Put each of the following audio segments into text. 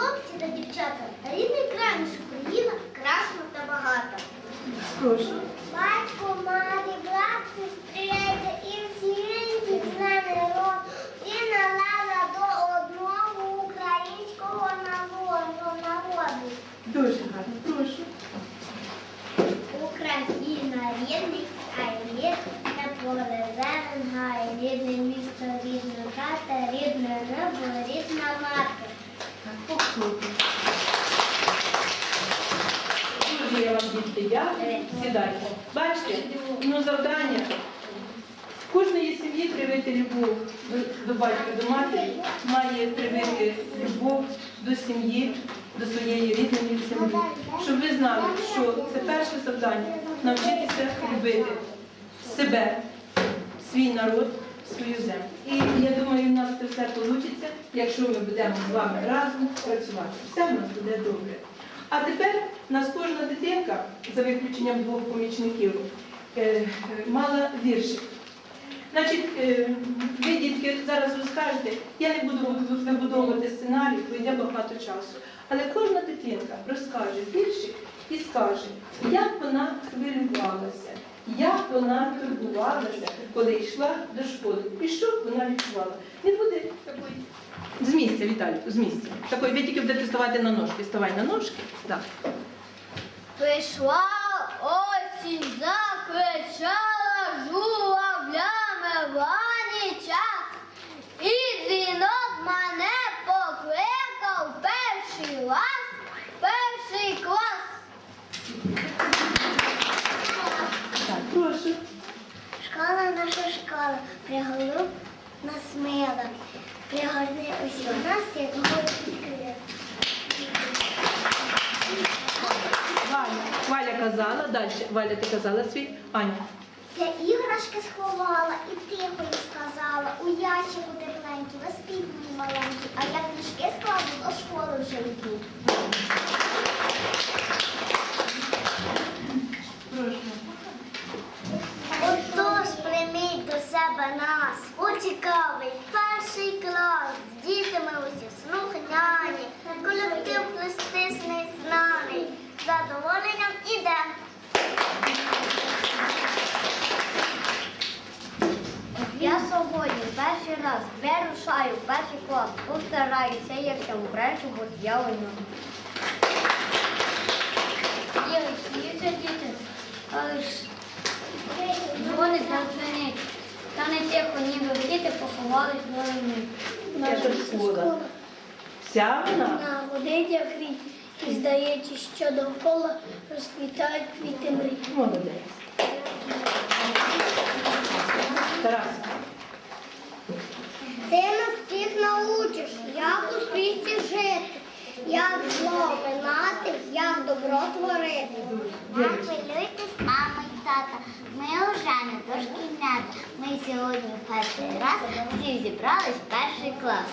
хлопці та дівчата, рідний край наш Україна, красно та багата. Прошу. Батько, мати, брат, сестриця і всі інші члени роду і належа до одного українського народу. народу. Дуже гарно. Прошу. Україна рідний край, рідне поле зелен гай, рідне місто, рідна хата, рідне небо, рідна мати. Так, послухайте. Вам. Сідайте. Бачите, ну завдання. В кожної сім'ї привити любов до- батька, до матері, має привити любов до сім'ї, до своєї рідної землі. Щоб ви знали, що це перше завдання навчитися любити себе, свій народ, свою землю. І я думаю, в нас це все вийде, якщо ми будемо з вами разом працювати. Все в нас буде добре. А тепер нас кожна дитинка, за виключенням двох помічників, е, е, мала віршик. Значить, е, ви, дітки, зараз розкажете, я не буду вибудовувати сценарій, бо йде багато часу. Але кожна дитинка розкаже віршик і скаже, як вона хвилювалася, як вона турбувалася, коли йшла до школи, і що вона відчувала. Не буде такої. З місця, Віталіку, з місця. Такої, ви тільки будете ставати на ножки. Ставай на ножки. Так. Прийшла осінь, закричала журавлями вані час. І дзвінок мене покликав перший раз, перший клас. Прошу. Школа наша школа, приголуб нас мила, пригорни усіх нас, як город Валя. Валя казала, далі. Валя, ти казала свій. Аня. Я іграшки сховала і тихо їм сказала, у ящику тепленькі, ви спіть мої маленькі, а я книжки складу, до школи вже йду. Прошу. Отож прийміть до себе нас, у цікавий перший клас, з дітями усі слухняні, колектив плестисний знаний, з задоволенням іде. Я сьогодні перший раз в перший клас, постараюся, як це українцю, бо я у ньому. Є, сміються діти, але ж дзвонить задзвонить. Та не тихо, ніби діти поховались в ворони. Вся вона. На годині крій, і здається, що довкола розквітають квіти мрій. Молодець. Тарас. Ти нас всіх научиш, як у світі жити, як зло минати, як добро творити. Не хвилюйтесь, мама і тата. Ми вже не дошкільнята. Ми сьогодні перший раз всі зібрались в перший клас.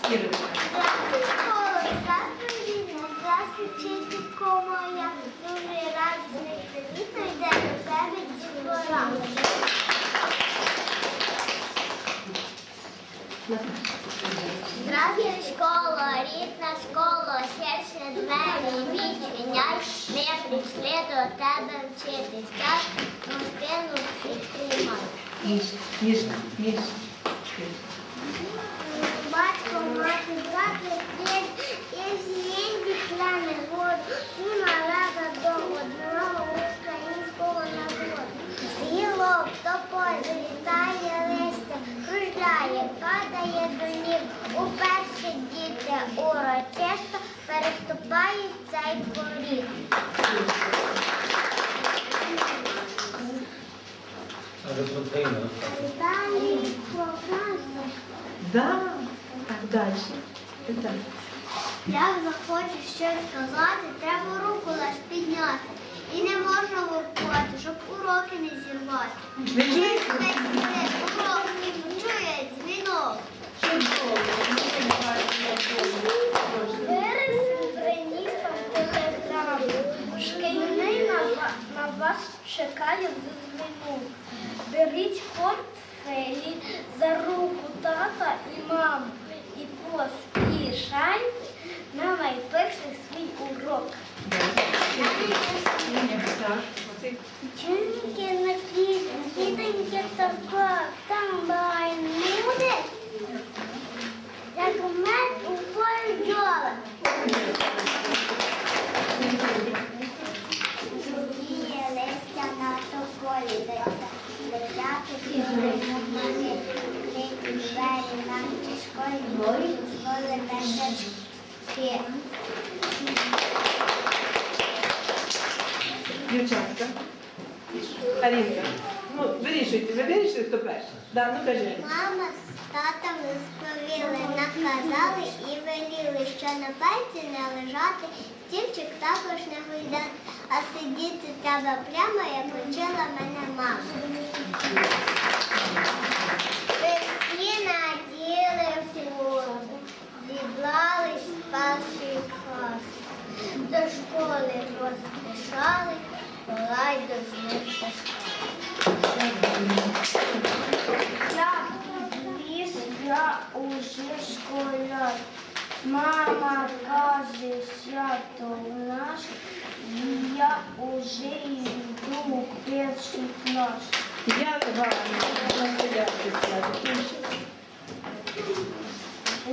Здравствуй, школа, здравствуй, йде до тебе. Здравствуй, школа, рідна школа, серце двері відчиняй. Ми прийшли до тебе вчитись, так ну спину всіх тримай. Міша. Міша. Міша. Далі. Да. Так, далі. Так. Як захочеш щось сказати, треба руку лиш підняти. І не можна воркувати, щоб уроки не зірвати. Чуєте? Урок чує дзвінок. Вирис Шкільний на, на вас чекає в дзвінок. Беріть портфелі за руку тата і маму і поспішайте на найперший свій урок. Чинки на кітоньки така, там бай буде, як мед у полі бджоли. Жовтіє листя на тополі, лежати сьогодні на мене, відкриті двері в нашій школі, школи десятки. Дівчатка. Алінка. Ну, вирішуйте, ви вирішили, хто перший? Да, ну кажи. Мама з татом розповіли, наказали і веліли, що на пальці не лежати, стільчик також не гуляти, а сидіти треба прямо, як учила мене мама. Мама каже, свято в наш, і я уже йду у перший клас. Настоящий склад.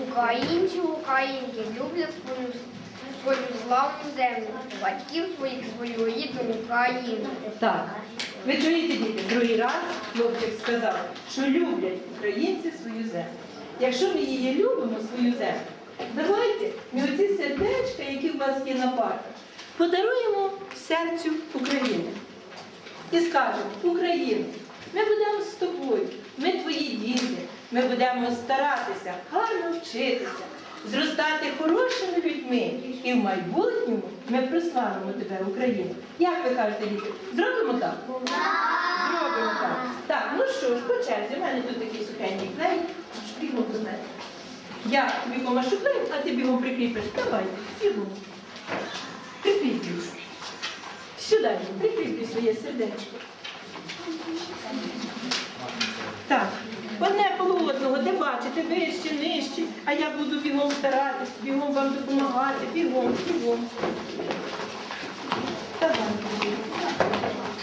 Українці, українки люблять свою, свою славну землю, батьків своїх, свою рідну Україну. Так. Ви чуєте, діти, другий раз хлопчик сказав, що люблять українці свою землю. Якщо ми її любимо, свою землю, давайте ми оці сердечка, які у вас є на парках, подаруємо серцю України. І скажемо, Україна, ми будемо з тобою, ми твої діти, ми будемо старатися, гарно вчитися, зростати хорошими людьми. І в майбутньому ми прославимо тебе, Україну. Як ви кажете, діти? Зробимо так? Зробимо так. Так, ну що ж, по черзі, у мене тут такий сухенький клей, бігом до мене. Я тобі помашу а ти бігом прикріпиш. Давай, бігом. Прикріплюй. Сюди, прикріплюй своє сердечко. Так, одне коло одного, де бачите, вище, нижче, а я буду бігом старатись, бігом вам допомагати, бігом, бігом. Давай,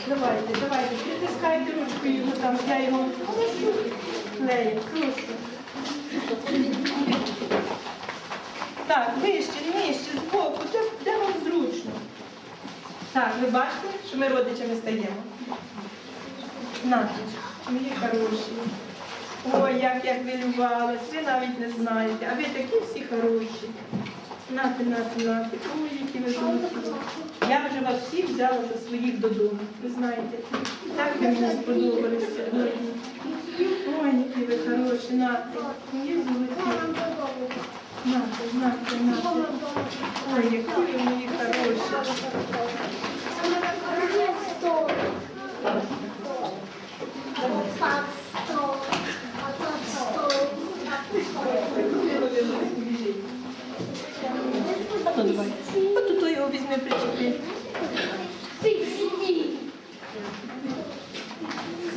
давайте, давайте, притискайте ручкою його там, я його клею, прошу. Так, вище, нижче, збоку, де, де вам зручно. Так, ви бачите, що ми родичами стаємо? На, мої хороші. Ой, як я хвилювалась, ви навіть не знаєте, а ви такі всі хороші. Нати, нати, нати. Ой, які ви золоті. Я вже вас всіх взяла за своїх додому. Ви знаєте, так ви мені сподобались сьогодні. Ой, які ви хороші, нати. Мої золоті. Нати, нати, нати. Ой, які мої хороші. Ну, давай. От тут його візьми причепи.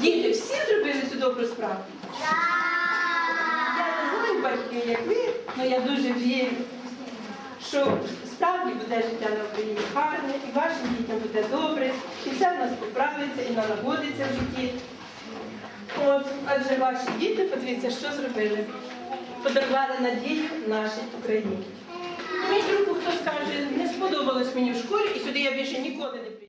Діти, всі зробили цю добру справу. Я не знаю як ви, але я дуже вірю, що справді буде життя на Україні гарне, і вашим дітям буде добре, і все в нас поправиться і налагодиться в житті. От, адже ваші діти, подивіться, що зробили. Подарували надію нашій Україні. Мені другу хто скаже, не сподобалось мені в школі, і сюди я більше ніколи не прийду.